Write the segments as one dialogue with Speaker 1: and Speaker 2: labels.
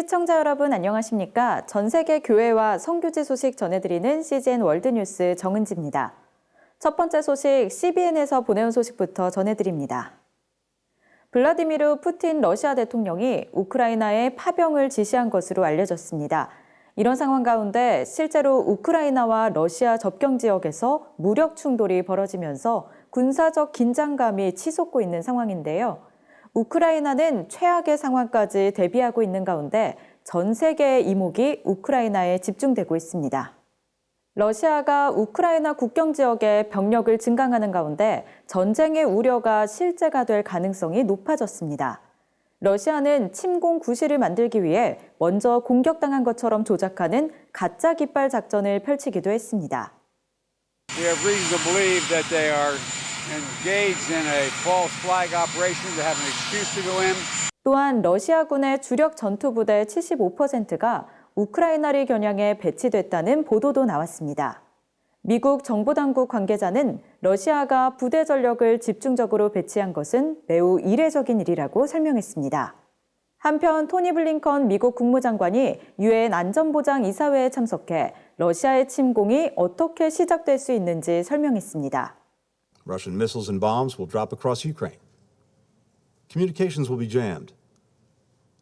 Speaker 1: 시청자 여러분 안녕하십니까? 전 세계 교회와 성교지 소식 전해드리는 CGN 월드뉴스 정은지입니다. 첫 번째 소식 CBN에서 보내온 소식부터 전해드립니다. 블라디미르 푸틴 러시아 대통령이 우크라이나에 파병을 지시한 것으로 알려졌습니다. 이런 상황 가운데 실제로 우크라이나와 러시아 접경 지역에서 무력 충돌이 벌어지면서 군사적 긴장감이 치솟고 있는 상황인데요. 우크라이나는 최악의 상황까지 대비하고 있는 가운데 전 세계의 이목이 우크라이나에 집중되고 있습니다. 러시아가 우크라이나 국경 지역에 병력을 증강하는 가운데 전쟁의 우려가 실제가 될 가능성이 높아졌습니다. 러시아는 침공 구실을 만들기 위해 먼저 공격당한 것처럼 조작하는 가짜 깃발 작전을 펼치기도 했습니다.
Speaker 2: Engaged in a false flag operation to have an excuse to go in.
Speaker 1: 또한 러시아군의 주력 전투부대 75%가 우크라이나를 겨냥해 배치됐다는 보도도 나왔습니다. 미국 정보당국 관계자는 러시아가 부대 전력을 집중적으로 배치한 것은 매우 이례적인 일이라고 설명했습니다. 한편 토니 블링컨 미국 국무장관이 유엔 안전보장 이사회에 참석해 러시아의 침공이 어떻게 시작될 수 있는지 설명했습니다.
Speaker 3: Russian missiles and bombs will drop across Ukraine. Communications will be jammed.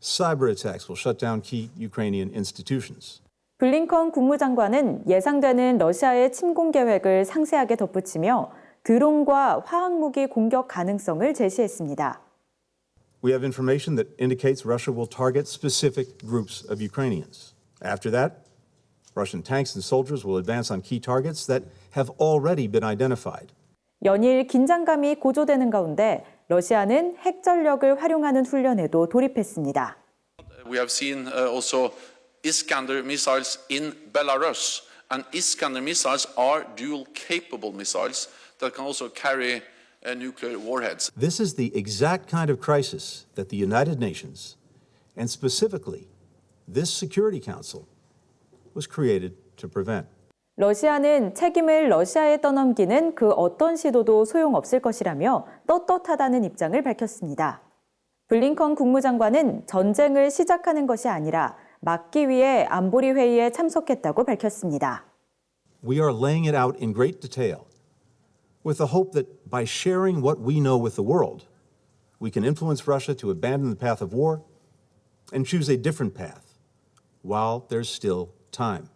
Speaker 3: Cyber attacks will shut down key Ukrainian institutions.
Speaker 1: 블링컨 국무장관은 예상되는 러시아의 침공 계획을 상세하게 덧붙이며 드론과 화학무기 공격 가능성을 제시했습니다.
Speaker 3: We have information that indicates Russia will target specific groups of Ukrainians. After that, Russian tanks and soldiers will advance on key targets that have already been identified.
Speaker 1: 연일 긴장감이 고조되는 가운데 러시아는 핵 전력을 활용하는 훈련에도 돌입했습니다.
Speaker 4: We have seen uh, also Iskander missiles in Belarus, and Iskander missiles are dual capable missiles that can also carry uh, nuclear warheads.
Speaker 3: This is the exact kind of crisis that the United Nations, and specifically this Security Council, was created to prevent.
Speaker 1: 러시아는 책임을 러시아에 떠넘기는 그 어떤 시도도 소용없을 것이라며 떳떳하다는 입장을 밝혔습니다. 블링컨 국무장관은 전쟁을 시작하는 것이 아니라 막기 위해 안보리 회의에 참석했다고 밝혔습니다.
Speaker 3: We are laying it out in great detail with the hope that by sharing what we know with the world, we can influence Russia to abandon the path of war and choose a different path while there's still time.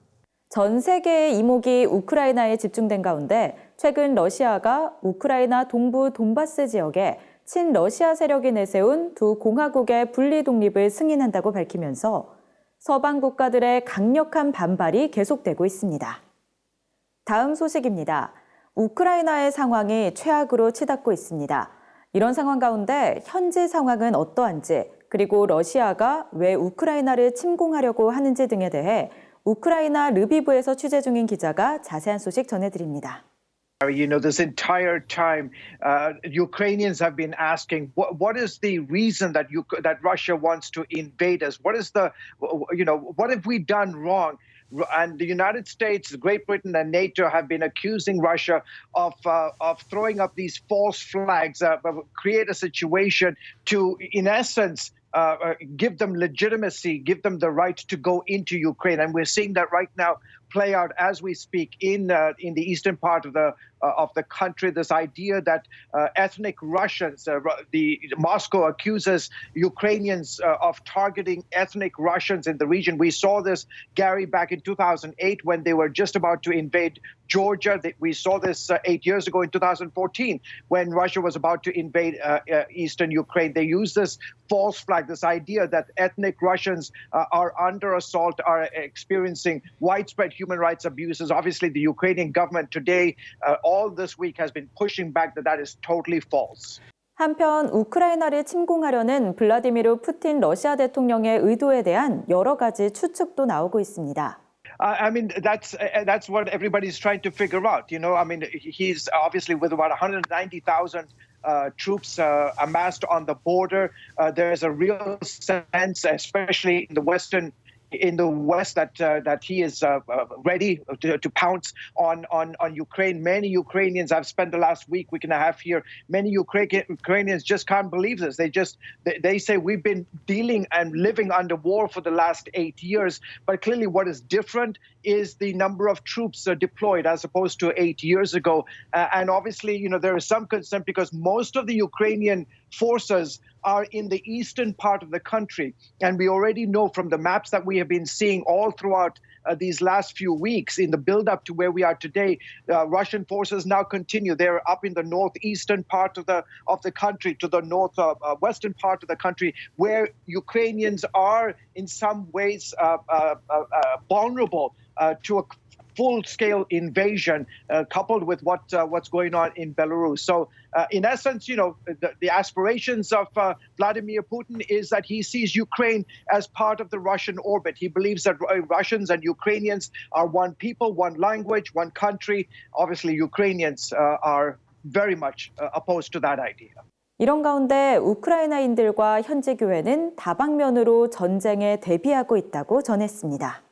Speaker 1: 전 세계의 이목이 우크라이나에 집중된 가운데 최근 러시아가 우크라이나 동부 돈바스 지역에 친러시아 세력이 내세운 두 공화국의 분리 독립을 승인한다고 밝히면서 서방 국가들의 강력한 반발이 계속되고 있습니다. 다음 소식입니다. 우크라이나의 상황이 최악으로 치닫고 있습니다. 이런 상황 가운데 현지 상황은 어떠한지 그리고 러시아가 왜 우크라이나를 침공하려고 하는지 등에 대해 우크라이나 르비브에서 취재 중인 기자가 자세한 소식 전해드립니다.
Speaker 5: You know, this entire time, uh, Ukrainians have been asking, what, what is the reason that you that Russia wants to invade us? What is the, you know, what have we done wrong? And the United States, Great Britain, and NATO have been accusing Russia of uh, of throwing up these false flags, uh, create a situation to, in essence, uh, uh, give them legitimacy, give them the right to go into Ukraine, and we're seeing that right now play out as we speak in uh, in the eastern part of the of the country. This idea that uh, ethnic Russians, uh, the Moscow accuses Ukrainians uh, of targeting ethnic Russians in the region. We saw this, Gary, back in 2008 when they were just about to invade Georgia. We saw this uh, eight years ago in 2014 when Russia was about to invade eastern Ukraine. They used this false flag, this idea that ethnic Russians are under assault, are experiencing widespread human rights abuses. Obviously, the Ukrainian government today, uh, all this week, has been pushing back that that is totally false.
Speaker 1: 한편 우크라이나를 침공하려는 블라디미르 푸틴 러시아 대통령의 의도에 대한 여러 가지 추측도 나오고 있습니다.
Speaker 5: I mean, that's uh, that's what everybody's trying to figure out. You know, I mean, he's obviously with about 190,000 uh, troops uh, amassed on the border. Uh, there's a real sense, especially in the western in the West that uh, that he is uh, uh, ready to, to pounce on, on on Ukraine. Many Ukrainians I've spent the last week, week and a half here. Many Ukra- Ukrainians just can't believe this. They just they, they say we've been dealing and living under war for the last eight years. But clearly, what is different is the number of troops deployed as opposed to eight years ago. Uh, and obviously, you know, there is some concern because most of the Ukrainian forces are in the eastern part of the country. And we already know from the maps that we have been seeing all throughout uh, these last few weeks in the build up to where we are today, uh, Russian forces now continue. They're up in the northeastern part of the of the country, to the north uh, uh, western part of the country, where Ukrainians are in some ways uh, uh, vulnerable to a full-scale invasion, uh, coupled with what uh, what's going on in Belarus. So, uh, in essence, you know, the, the aspirations of uh, Vladimir Putin is that he sees Ukraine as part of the Russian orbit. He believes that uh, Russians and Ukrainians are one people, one language, one country. Obviously, Ukrainians uh, are very much uh, opposed to that idea.
Speaker 1: 이런 가운데 우크라이나인들과 현지 교회는 다방면으로 전쟁에 대비하고 있다고 전했습니다.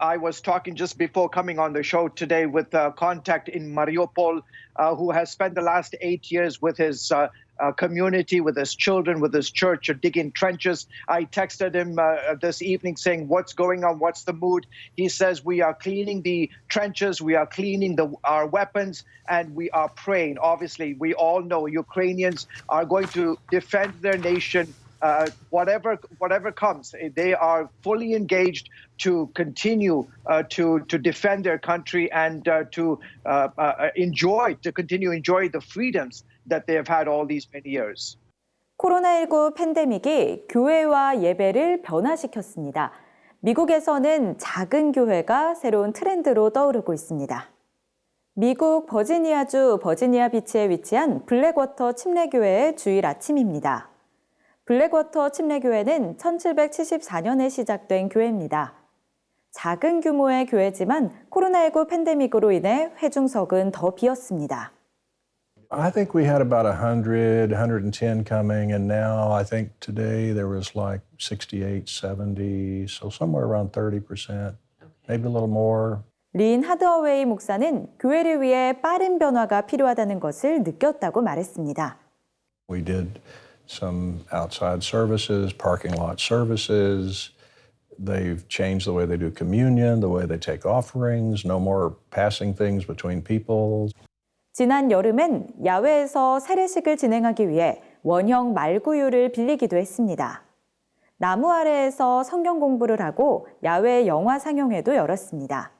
Speaker 5: I was talking just before coming on the show today with a contact in Mariupol uh, who has spent the last eight years with his uh, uh, community, with his children, with his church, uh, digging trenches. I texted him uh, this evening saying, What's going on? What's the mood? He says, We are cleaning the trenches, we are cleaning the, our weapons, and we are praying. Obviously, we all know Ukrainians are going to defend their nation uh, whatever whatever comes, they are fully engaged to continue uh, to to defend their country and uh, to uh, uh, enjoy to continue enjoy the freedoms that they have had all these many years.
Speaker 1: 코로나19 팬데믹이 교회와 예배를 변화시켰습니다. 미국에서는 작은 교회가 새로운 트렌드로 떠오르고 있습니다. 미국 버지니아주 버지니아 비치에 위치한 블랙워터 침례교회의 주일 아침입니다. 블랙워터 침례교회는 1774년에 시작된 교회입니다. 작은 규모의 교회지만 코로나19 팬데믹으로 인해 회중석은 더 비었습니다.
Speaker 6: I think we had about 100, 110 coming, and now I think today there was like 68, 70, so somewhere around 30%, maybe a little more.
Speaker 1: 린 하드어웨이 목사는 교회를 위해 빠른 변화가 필요하다는 것을 느꼈다고 말했습니다.
Speaker 6: We did some outside services, parking lot services. They've changed the way they do communion, the way they take offerings, no more passing things between people.
Speaker 1: 지난 여름엔 야외에서 세례식을 진행하기 위해 원형 말구유를 빌리기도 했습니다. 나무 아래에서 성경 공부를 하고 야외 영화 상영회도 열었습니다.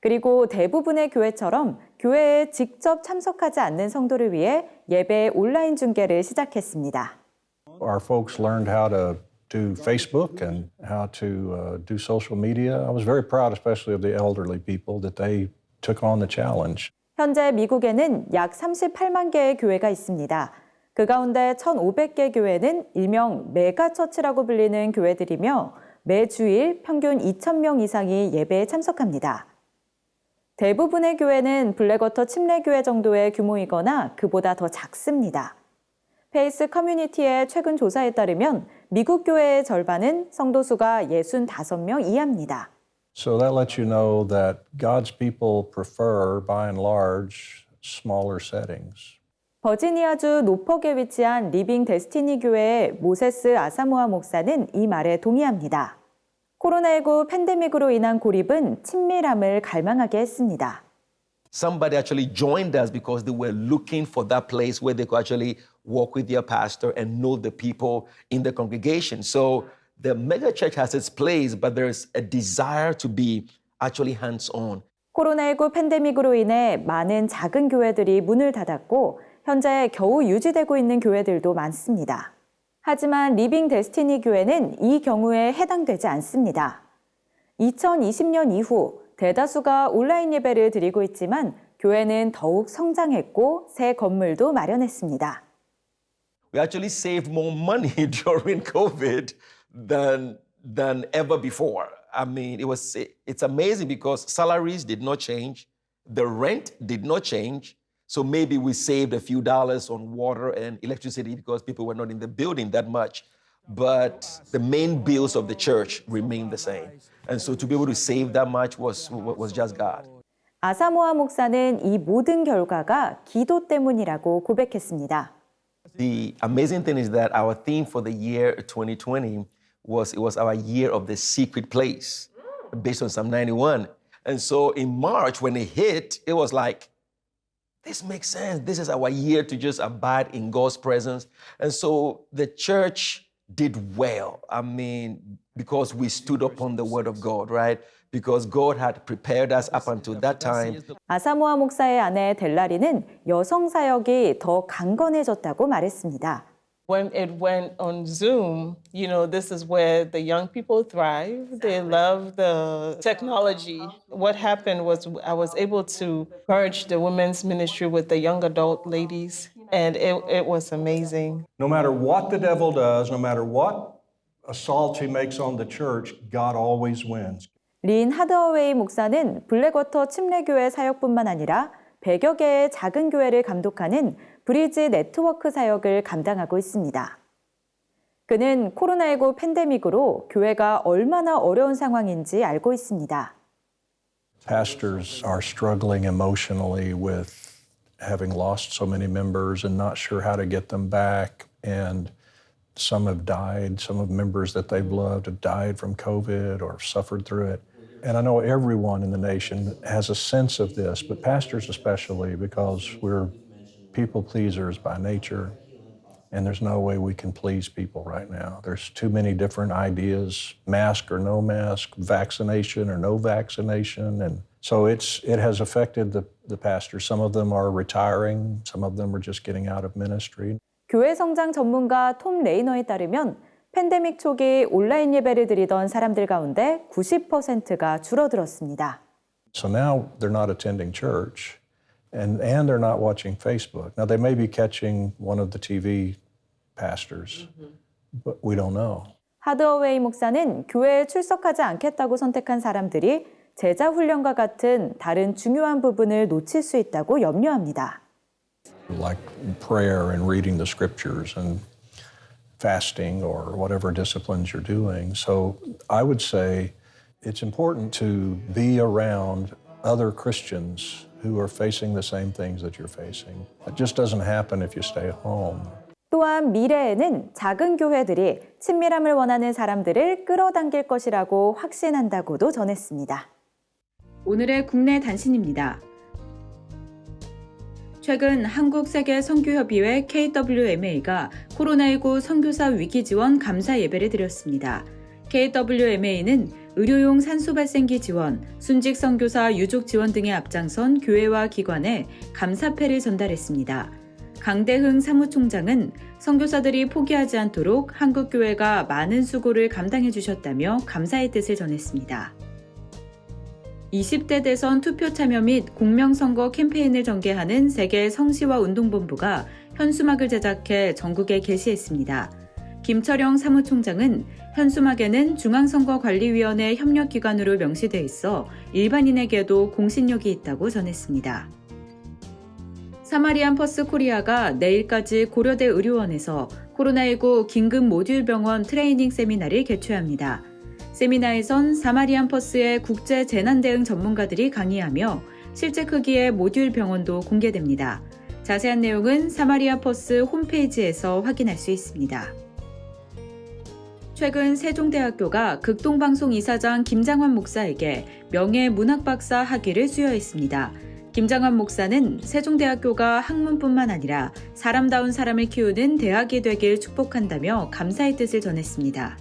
Speaker 1: 그리고 대부분의 교회처럼 교회에 직접 참석하지 않는 성도를 위해 예배 온라인 중계를 시작했습니다.
Speaker 6: Our folks learned how to do Facebook and how to uh, do social media. I was very proud, especially of the elderly people, that they took on the challenge.
Speaker 1: 현재 미국에는 약 38만 개의 교회가 있습니다. 그 가운데 1,500개 교회는 일명 메가처치라고 불리는 교회들이며 매 주일 평균 2,000명 이상이 예배에 참석합니다. 대부분의 교회는 블랙워터 침례교회 정도의 규모이거나 그보다 더 작습니다. 페이스 커뮤니티의 최근 조사에 따르면 미국 교회의 절반은 성도 수가 65명 이하입니다.
Speaker 6: So that lets you know that God's people prefer, by and large, smaller settings.
Speaker 1: 버지니아주 노퍽에 위치한 리빙 데스티니 교회의 모세스 아사모아 목사는 이 말에 동의합니다. 코로나19 팬데믹으로 인한 고립은 친밀함을 갈망하게 했습니다.
Speaker 7: Somebody actually joined us because they were looking for that place where they could actually walk with their pastor and know the people in the congregation. So the mega church has its place, but there's a desire to be actually hands on.
Speaker 1: 코로나19 팬데믹으로 인해 많은 작은 교회들이 문을 닫았고 현재 겨우 유지되고 있는 교회들도 많습니다. 하지만 리빙 데스티니 교회는 이 경우에 해당되지 않습니다. 2020년 이후 대다수가 온라인 예배를 드리고 있지만 교회는 더욱 성장했고 새 건물도 마련했습니다.
Speaker 7: We actually saved more money during COVID than than ever before. I mean, it was it's amazing because salaries did not change, the rent did not change. So maybe we saved a few dollars on water and electricity because people were not in the building that much. But the main bills of the church remained the same. And so to be able to save that much was, was just God.
Speaker 1: 아사모아 목사는 이 모든 결과가 기도 때문이라고 고백했습니다.
Speaker 7: The amazing thing is that our theme for the year 2020 was it was our year of the secret place based on Psalm 91. And so in March when it hit, it was like this makes sense. This is our year to just abide in God's presence. And so the church did well. I mean, because we stood upon the word of God, right? Because God had prepared us up until that time.
Speaker 1: 아사모아 목사의 아내 델라리는 여성 사역이 더 강건해졌다고 말했습니다.
Speaker 8: When it went on Zoom, you know, this is where the young people thrive. They love the technology. What happened was I was able to merge the women's ministry with the young adult ladies, and it, it was amazing.
Speaker 6: No matter what the devil does, no matter what assault he makes on the church, God always wins.
Speaker 1: 린 하드어웨이 목사는 블랙워터 침례교회 사역뿐만 아니라 100여 개의 작은 교회를 감독하는 브리지 네트워크 사역을 감당하고 있습니다. 그는 코로나19 팬데믹으로 교회가 얼마나 어려운 상황인지 알고 있습니다.
Speaker 6: Pastors are struggling emotionally with having lost so many members and not sure how to get them back. And some have died. Some of members that they've loved have died from COVID or suffered through it. And I know everyone in the nation has a sense of this, but pastors especially, because we're people pleasers by nature. And there's no way we can please people right now. There's too many different ideas mask or no mask, vaccination or no vaccination. And so it's, it has affected the, the pastors. Some of them are retiring, some of them are just getting out of ministry.
Speaker 1: 교회 성장 전문가 톰 레이너에 따르면 팬데믹 초기 온라인 예배를 드리던 사람들 가운데 90%가 줄어들었습니다.
Speaker 6: So now they're not attending church and, and they're not watching Facebook. Now they may be catching one of the TV pastors, but we don't know.
Speaker 1: 하드어웨이 목사는 교회에 출석하지 않겠다고 선택한 사람들이 제자 훈련과 같은 다른 중요한 부분을 놓칠 수 있다고 염려합니다.
Speaker 6: like prayer and reading the scriptures and fasting or whatever disciplines you're doing. So I would say it's important to be around other Christians who are facing the same things that you're facing. It just doesn't happen if you stay home.
Speaker 1: 또한 미래에는 작은 교회들이 친밀함을 원하는 사람들을 끌어당길 것이라고 확신한다고도 전했습니다. 오늘의 국내 단신입니다. 최근 한국세계선교협의회 KWMA가 코로나19 선교사 위기 지원 감사 예배를 드렸습니다. KWMA는 의료용 산소 발생기 지원, 순직 선교사 유족 지원 등에 앞장선 교회와 기관에 감사패를 전달했습니다. 강대흥 사무총장은 선교사들이 포기하지 않도록 한국 교회가 많은 수고를 감당해 주셨다며 감사의 뜻을 전했습니다. 20대 대선 투표 참여 및 공명선거 캠페인을 전개하는 세계 성시와 운동본부가 현수막을 제작해 전국에 게시했습니다. 김철영 사무총장은 현수막에는 중앙선거관리위원회 협력기관으로 명시돼 있어 일반인에게도 공신력이 있다고 전했습니다. 사마리안 퍼스 코리아가 내일까지 고려대 의료원에서 코로나19 긴급 모듈 병원 트레이닝 세미나를 개최합니다. 세미나에선 사마리안 퍼스의 국제 재난 대응 전문가들이 강의하며 실제 크기의 모듈 병원도 공개됩니다. 자세한 내용은 사마리아 퍼스 홈페이지에서 확인할 수 있습니다. 최근 세종대학교가 극동방송 이사장 김장환 목사에게 명예 문학박사 학위를 수여했습니다. 김장환 목사는 세종대학교가 학문뿐만 아니라 사람다운 사람을 키우는 대학이 되길 축복한다며 감사의 뜻을 전했습니다.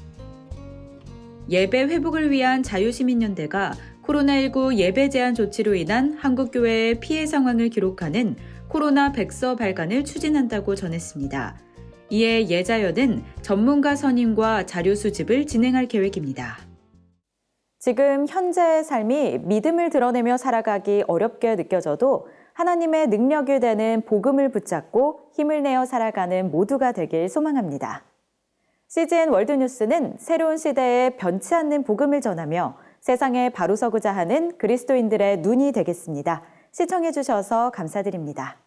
Speaker 1: 예배 회복을 위한 자유시민연대가 코로나19 예배 제한 조치로 인한 한국교회의 피해 상황을 기록하는 코로나 백서 발간을 추진한다고 전했습니다. 이에 예자연은 전문가 선임과 자료 수집을 진행할 계획입니다. 지금 현재의 삶이 믿음을 드러내며 살아가기 어렵게 느껴져도 하나님의 능력이 되는 복음을 붙잡고 힘을 내어 살아가는 모두가 되길 소망합니다. CGN 월드뉴스는 새로운 시대에 변치 않는 복음을 전하며 세상에 바로 서고자 하는 그리스도인들의 눈이 되겠습니다. 시청해주셔서 감사드립니다.